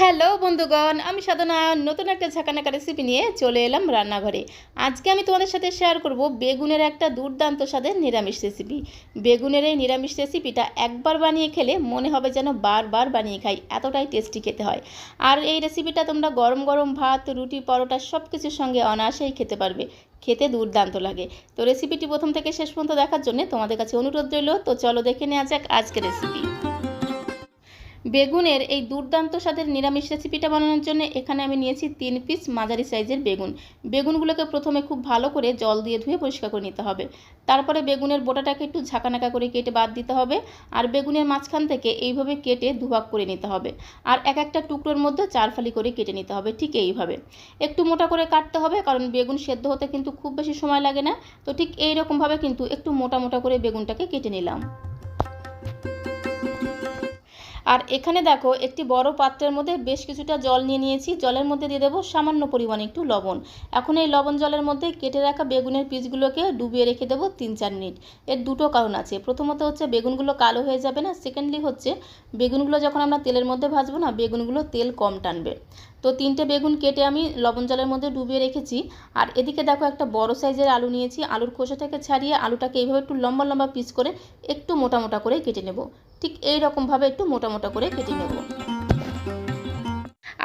Hello বন্ধুগণ, আমি সাধনা, নতুন একটা ঝাঁকানাকা রেসিপি নিয়ে চলে এলাম রান্নাঘরে। আজকে আমি তোমাদের সাথে শেয়ার করব বেগুনের একটা দুর্দান্ত স্বাদের নিরামিষ রেসিপি বেগুনের এই নিরামিষ রেসিপিটা একবার বানিয়ে খেলে মনে হবে যেন বারবার বানিয়ে খাই, এতটাই টেস্টি খেতে হয়। আর এই রেসিপিটা তোমরা গরম গরম ভাত, রুটি, পরোটা সব কিছুর সঙ্গে অনায়াসেই খেতে পারবে। খেতে দুর্দান্ত লাগে। তো রেসিপিটি প্রথম থেকে শেষ পর্যন্ত দেখার জন্য তোমাদের কাছে অনুরোধ রইল, তো চলো দেখে নেওয়া যাক আজকের রেসিপি বেগুনের এই দুর্দান্ত স্বাদের নিরামিষ রেসিপিটা বানানোর জন্য এখানে আমি নিয়েছি তিন পিস মাঝারি সাইজের বেগুন। বেগুনগুলোকে প্রথমে খুব ভালো করে জল দিয়ে ধুয়ে পরিষ্কার করে নিতে হবে। তারপরে বেগুনের বোটাটাকে একটু ঝাঁকানাকা করে কেটে বাদ দিতে হবে আর বেগুনের মাঝখান থেকে এইভাবে কেটে দুভাগ করে নিতে হবে আর এক একটা টুকরোর মধ্যে চার ফালি করে কেটে নিতে হবে ঠিক এইভাবে। একটু মোটা করে কাটতে হবে কারণ বেগুন সেদ্ধ হতে কিন্তু খুব বেশি সময় লাগে না। তো ঠিক এইরকমভাবে কিন্তু একটু মোটা মোটা করে বেগুনটাকে কেটে নিলাম। আর এখানে দেখো, একটি বড় পাত্রের মধ্যে বেশ কিছুটা জল নিয়ে নিয়েছি। জলের মধ্যে দিয়ে দেবো সামান্য পরিমাণে একটু লবণ। এখন এই লবণ জলের মধ্যে কেটে রাখা বেগুনের পিসগুলোকে ডুবিয়ে রেখে দেবো তিন চার মিনিট। এর দুটো কারণ আছে। প্রথমত হচ্ছে, বেগুনগুলো কালো হয়ে যাবে না। সেকেন্ডলি হচ্ছে, বেগুনগুলো যখন আমরা তেলের মধ্যে ভাজবো না, বেগুনগুলো তেল কম টানবে। তো তিনটে বেগুন কেটে আমি লবণ জলের মধ্যে ডুবিয়ে রেখেছি। আর এদিকে দেখো একটা বড় সাইজের আলু নিয়েছি। আলুর খোসা থেকে ছাড়িয়ে আলুটাকে এইভাবে একটু লম্বা লম্বা পিস করে একটু মোটা মোটা করে কেটে নেব। ঠিক এই রকমভাবে একটু মোটা মোটা করে কেটে নেব।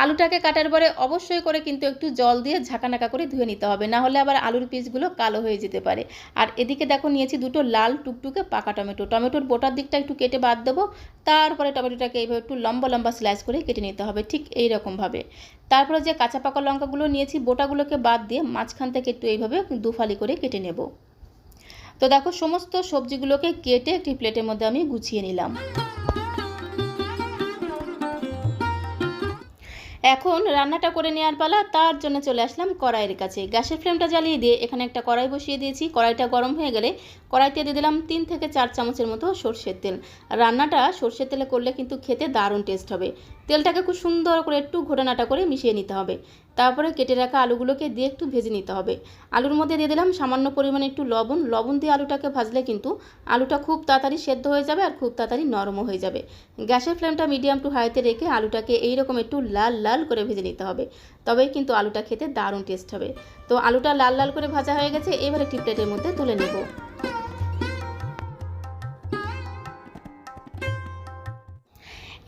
আলুটাকে কাটার পরে অবশ্যই করে কিন্তু একটু জল দিয়ে ঝাঁকানাকা করে ধুয়ে নিতে হবে। না হলে আবার আলুর পিসগুলো কালো হয়ে যেতে পারে। আর এদিকে দেখো নিয়েছি দুটো লাল টুকটুকে পাকা টমেটো। টমেটোর বোটার দিকটা একটু কেটে বাদ দেবো। তারপরে টমেটোটাকে এইভাবে একটু লম্বা লম্বা স্লাইস করে কেটে নিতে হবে ঠিক এই রকমভাবে তারপরে যে কাঁচা পাকা লঙ্কাগুলো নিয়েছি বোটাগুলোকে বাদ দিয়ে মাঝখান থেকে একটু এইভাবে দুফালি করে কেটে নেব। তো দেখো সমস্ত সবজিগুলোকে কেটে একটি প্লেটের মধ্যে আমি গুছিয়ে নিলাম। এখন রান্নাটা করে নেওয়ার পালা, তার জন্য চলে আসলাম কড়াইয়ের কাছে। গ্যাসের ফ্লেমটা জ্বালিয়ে দিয়ে এখানে একটা কড়াই বসিয়ে দিয়েছি। কড়াইটা গরম হয়ে গেলে কড়াইতে দিয়ে দিলাম তিন থেকে চার চামচের মতো সর্ষের তেল। রান্নাটা সর্ষের তেলে করলে কিন্তু খেতে দারুণ টেস্ট হবে। তেলটাকে খুব সুন্দর করে একটু ঘোটানাটা করে মিশিয়ে নিতে হবে। তারপরে কেটে রাখা আলুগুলোকে দিয়ে একটু ভেজে নিতে হবে। আলুর মধ্যে দিয়ে দিলাম সামান্য পরিমাণে একটু লবণ। লবণ দিয়ে আলুটাকে ভাজলে কিন্তু আলুটা খুব তাড়াতাড়ি সেদ্ধ হয়ে যাবে আর খুব তাড়াতাড়ি নরমও হয়ে যাবে। গ্যাসের ফ্লেমটা মিডিয়াম টু হাইতে রেখে আলুটাকে এইরকম একটু লাল লাল করে ভেজে নিতে হবে। তবেই কিন্তু আলুটা খেতে দারুণ টেস্ট হবে। তো আলুটা লাল লাল করে ভাজা হয়ে গেছে, এবার একটি প্লেটের মধ্যে তুলে নেব।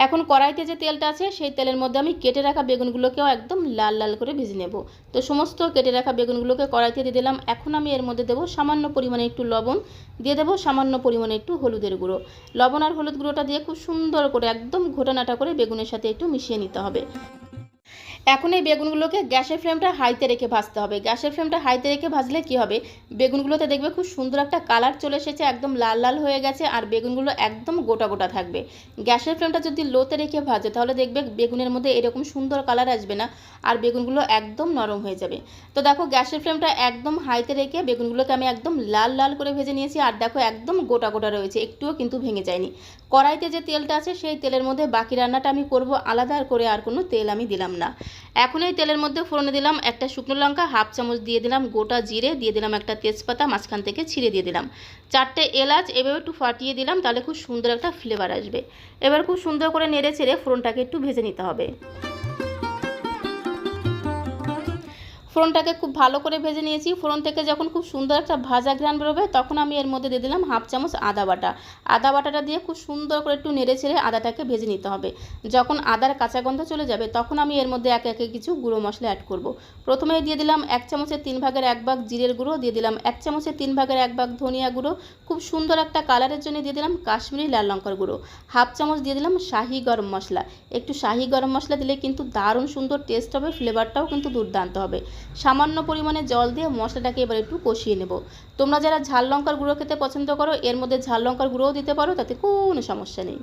এখন কড়াইতে যে তেলটা আছে, সেই তেলের মধ্যে আমি কেটে রাখা বেগুনগুলোকেও একদম লাল লাল করে ভেজে নেব। তো সমস্ত কেটে রাখা বেগুনগুলোকে কড়াইতে দিয়ে দিলাম। এখন আমি এর মধ্যে দেবো সামান্য পরিমাণে একটু লবণ। দিয়ে দেবো সামান্য পরিমাণে একটু হলুদের গুঁড়ো। লবণ আর হলুদ গুঁড়োটা দিয়ে খুব সুন্দর করে একদম ঘোটানাটা করে বেগুনের সাথে একটু মিশিয়ে নিতে হবে। এখন এই বেগুনগুলোকে গ্যাসের ফ্লেমটা হাইতে রেখে ভাজতে হবে। গ্যাসের ফ্লেমটা হাইতে রেখে ভাজলে কি হবে? বেগুনগুলোতে দেখবে খুব সুন্দর একটা কালার চলে এসেছে, একদম লাল লাল হয়ে গেছে আর বেগুনগুলো একদম গোটা গোটা থাকবে। গ্যাসের ফ্লেমটা যদি লোতে রেখে ভাজে তাহলে দেখবে বেগুনের মধ্যে এরকম সুন্দর কালার আসবে না আর বেগুনগুলো একদম নরম হয়ে যাবে। তো দেখো গ্যাসের ফ্লেমটা একদম হাইতে রেখে বেগুনগুলোকে আমি একদম লাল লাল করে ভেজে নিয়েছি আর দেখো একদম গোটা গোটা রয়েছে, একটুও কিন্তু ভেঙে যায়নি। কড়াইতে যে তেলটা আছে সেই তেলের মধ্যে বাকি রান্নাটা আমি করব আলাদা করে আর কোনো তেল আমি দিলাম না। এখন এই তেলের মধ্যে ফোড়নে দিলাম একটা শুকনো লঙ্কা, হাফ চামচ দিয়ে দিলাম গোটা জিরে, দিয়ে দিলাম একটা তেজপাতা, মাঝখান থেকে ছিঁড়ে দিয়ে দিলাম। চারটে এলাচ এভাবে একটু ফাটিয়ে দিলাম, তাহলে খুব সুন্দর একটা ফ্লেভার আসবে। এবার খুব সুন্দর করে নেড়ে ছেড়ে ফোড়নটাকে একটু ভেজে নিতে হবে। ফোড়নটাকে খুব ভালো করে ভেজে নিয়েছি। ফোড়ন থেকে যখন খুব সুন্দর একটা ভাজা গ্রান বেরোবে, তখন আমি এর মধ্যে দিয়ে দিলাম হাফ চামচ আদা বাটা। আদা বাটাটা দিয়ে খুব সুন্দর করে একটু নেড়ে ছেড়ে আদাটাকে ভেজে নিতে হবে। যখন আদার কাঁচা গন্ধ চলে যাবে, তখন আমি এর মধ্যে একে একে কিছু গুঁড়ো মশলা অ্যাড করব। প্রথমে দিয়ে দিলাম এক চামচের তিন ভাগের এক ভাগ জিরের গুঁড়ো, দিয়ে দিলাম এক চামচের তিন ভাগের এক ভাগ ধনিয়া গুঁড়ো, খুব সুন্দর একটা কালারের জন্য দিয়ে দিলাম কাশ্মীরি লাল লঙ্কার গুঁড়ো। হাফ চামচ দিয়ে দিলাম শাহি গরম মশলা। একটু শাহি গরম মশলা দিলে কিন্তু দারুণ সুন্দর টেস্ট হবে ফ্লেভারটাও কিন্তু দুর্দান্ত হবে। সামান্য পরিমাণে জল দিয়ে মশলাটাকে এবার একটু কষিয়ে নেব। তোমরা যারা ঝাল লঙ্কার গুঁড়ো খেতে পছন্দ করো, এর মধ্যে ঝাল লঙ্কার গুঁড়োও দিতে পারো, তাতে কোনো সমস্যা নেই।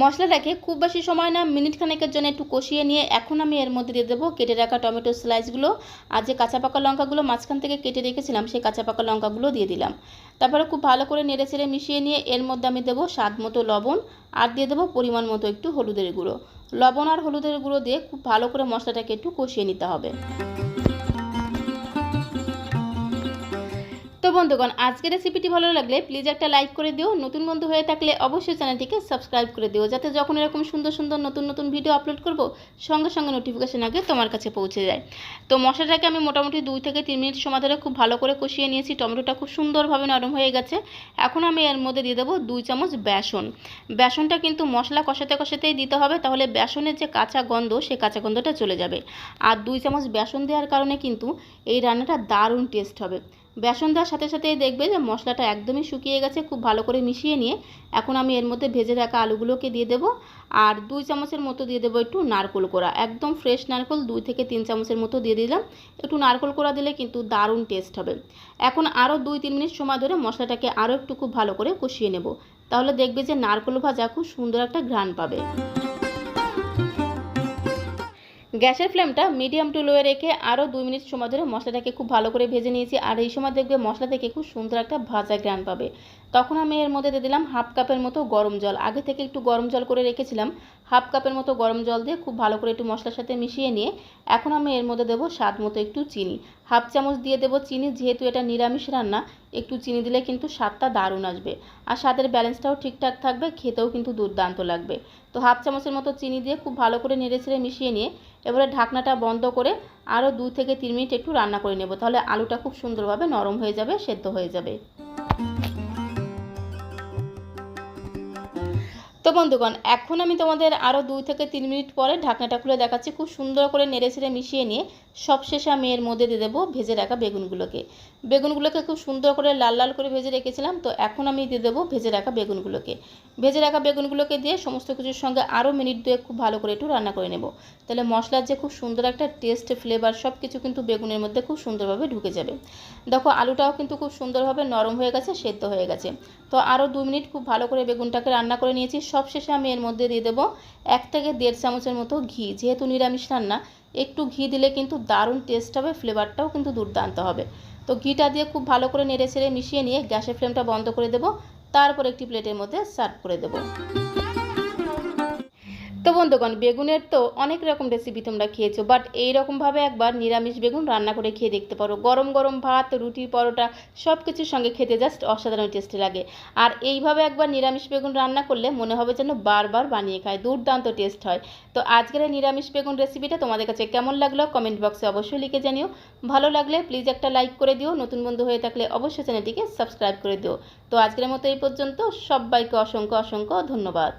মশলাটাকে খুব বেশি সময় না মিনিট খানেকের জন্য একটু কষিয়ে নিয়ে এখন আমি এর মধ্যে দিয়ে দেবো কেটে রাখা টমেটো স্লাইসগুলো আর যে কাঁচা পাকা লঙ্কাগুলো মাঝখান থেকে কেটে রেখেছিলাম, সেই কাঁচা পাকা লঙ্কাগুলো দিয়ে দিলাম। তারপরে খুব ভালো করে নেড়ে চেড়ে মিশিয়ে নিয়ে এর মধ্যে আমি দেবো স্বাদ মতো লবণ, আর দিয়ে দেবো পরিমাণ মতো একটু হলুদের গুঁড়ো। লবণ আর হলুদের গুঁড়ো দিয়ে খুব ভালো করে মশলাটাকে একটু কষিয়ে নিতে হবে। বন্ধুগণ, আজকের রেসিপিটি ভালো লাগলে প্লিজ একটা লাইক করে দিও। নতুন বন্ধু হয়ে থাকলে অবশ্যই চ্যানেলটিকে সাবস্ক্রাইব করে দিও, যাতে যখন এরকম সুন্দর সুন্দর নতুন নতুন ভিডিও আপলোড করব, সঙ্গে সঙ্গে নোটিফিকেশান আগে তোমার কাছে পৌঁছে যায়। তো মশলাটাকে আমি মোটামুটি দুই থেকে তিন মিনিট সময় ধরে খুব ভালো করে কষিয়ে নিয়েছি। টমেটোটা খুব সুন্দরভাবে নরম হয়ে গেছে। এখন আমি এর মধ্যে দিয়ে দেবো দুই চামচ বেসন। বেসনটা কিন্তু মশলা কষাতে কষাতেই দিতে হবে, তাহলে বেসনের যে কাঁচা গন্ধ সেই কাঁচা গন্ধটা চলে যাবে। আর দুই চামচ বেসন দেওয়ার কারণে কিন্তু এই রান্নাটা দারুণ টেস্ট হবে। বেসন দেওয়ার সাথে সাথেই দেখবে যে মশলাটা একদমই শুকিয়ে গেছে, খুব ভালো করে মিশিয়ে নিয়ে। এখন আমি এর মধ্যে ভেজে রাখা আলুগুলোকে দিয়ে দেবো আর দুই চামচের মতো দিয়ে দেবো একটু নারকোল কোড়া। একদম ফ্রেশ নারকোল, দুই থেকে তিন চামচের মতো দিয়ে দিলাম। একটু নারকোল কোড়া দিলে কিন্তু দারুণ টেস্ট হবে। এখন আরও দুই তিন মিনিট সময় ধরে মশলাটাকে আরও একটু খুব ভালো করে কষিয়ে নেব। তাহলে দেখবে যে নারকোল ভাজা খুব সুন্দর একটা ঘ্রাণ পাবে। গ্যাসের ফ্লেমটা মিডিয়াম টু লোয়ে রেখে আরও দুই মিনিট সময় ধরে মশলাটাকে খুব ভালো করে ভেজে নিয়েছি। আর এই সময় দেখবে মশলা থেকে খুব সুন্দর একটা ভাজা গ্রান পাবে। তখন আমি এর মধ্যে দিয়ে দিলাম হাফ কাপের মতো গরম জল। আগে থেকে একটু গরম জল করে রেখেছিলাম। হাফ কাপের মতো গরম জল দিয়ে খুব ভালো করে একটু মশলার সাথে মিশিয়ে নিয়ে এখন আমি এর মধ্যে দেবো স্বাদ মতো একটু চিনি। হাফ চামচ দিয়ে দেবো চিনি, যেহেতু এটা নিরামিষ রান্না, একটু চিনি দিলে কিন্তু স্বাদটা দারুণ আসবে। আর স্বাদের ব্যালেন্সটাও ঠিকঠাক থাকবে, খেতেও কিন্তু দুর্দান্ত লাগবে। তো হাফ চামচের মতো চিনি দিয়ে খুব ভালো করে নেড়ে ছেড়ে মিশিয়ে নিয়ে এবারে ঢাকনাটা বন্ধ করে আরও দু থেকে তিন মিনিট একটু রান্না করে নেব। তাহলে আলুটা খুব সুন্দরভাবে নরম হয়ে যাবে, সেদ্ধ হয়ে যাবে। তো বন্ধুগণ, এখন আমি তোমাদের আরও দুই থেকে তিন মিনিট পরে ঢাকনাটা খুলে দেখাচ্ছি খুব সুন্দর করে নেড়ে ছেড়ে মিশিয়ে নিয়ে সবশেষে আমি এর মধ্যে দিয়ে দেবো ভেজে রাখা বেগুনগুলোকে। বেগুনগুলোকে খুব সুন্দর করে লাল লাল করে ভেজে রেখেছিলাম, তো এখন আমি দিয়ে দেবো ভেজে রাখা বেগুনগুলোকে। ভেজে রাখা বেগুনগুলোকে দিয়ে সমস্ত কিছুর সঙ্গে আরও মিনিট দুয়ে খুব ভালো করে একটু রান্না করে নেব। তাহলে মশলার যে খুব সুন্দর একটা টেস্ট, ফ্লেভার সব কিছু কিন্তু বেগুনের মধ্যে খুব সুন্দরভাবে ঢুকে যাবে। দেখো, আলুটাও কিন্তু খুব সুন্দরভাবে নরম হয়ে গেছে, সেদ্ধ হয়ে গেছে। তো আরও দু মিনিট খুব ভালো করে বেগুনটাকে রান্না করে নিয়েছি সবশেষে আমি এর মধ্যে দিয়ে দেবো এক থেকে দেড় চামচের মতো ঘি। যেহেতু নিরামিষ রান্না, একটু ঘি দিলে কিন্তু দারুণ টেস্ট হবে ফ্লেভারটাও কিন্তু দুর্দান্ত হবে। তো ঘিটা দিয়ে খুব ভালো করে নেড়ে ছেড়ে মিশিয়ে নিয়ে গ্যাসের ফ্লেমটা বন্ধ করে দেবো, তারপর একটি প্লেটের মধ্যে সার্ভ করে দেবো। তো বন্ধুগণ, বেগুনের তো অনেক রকম রেসিপি তোমরা খেয়েছো বাট এই রকমভাবে একবার নিরামিষ বেগুন রান্না করে খেয়ে দেখতে পারো। গরম গরম ভাত, রুটি, পরোটা সব কিছুর সঙ্গে খেতে জাস্ট অসাধারণ টেস্টি লাগে। আর এইভাবে একবার নিরামিষ বেগুন রান্না করলে মনে হবে যেন বারবার বানিয়ে খায়, দুর্দান্ত টেস্ট হয়। তো আজকের এই নিরামিষ বেগুন রেসিপিটা তোমাদের কাছে কেমন লাগল কমেন্ট বক্সে অবশ্যই লিখে জানিও। ভালো লাগলে প্লিজ একটা লাইক করে দিও, নতুন বন্ধু হয়ে থাকলে অবশ্যই চ্যানেলটিকে সাবস্ক্রাইব করে দিও। তো আজকের মতো এই পর্যন্ত, সবাইকে অসংখ্য অসংখ্য ধন্যবাদ।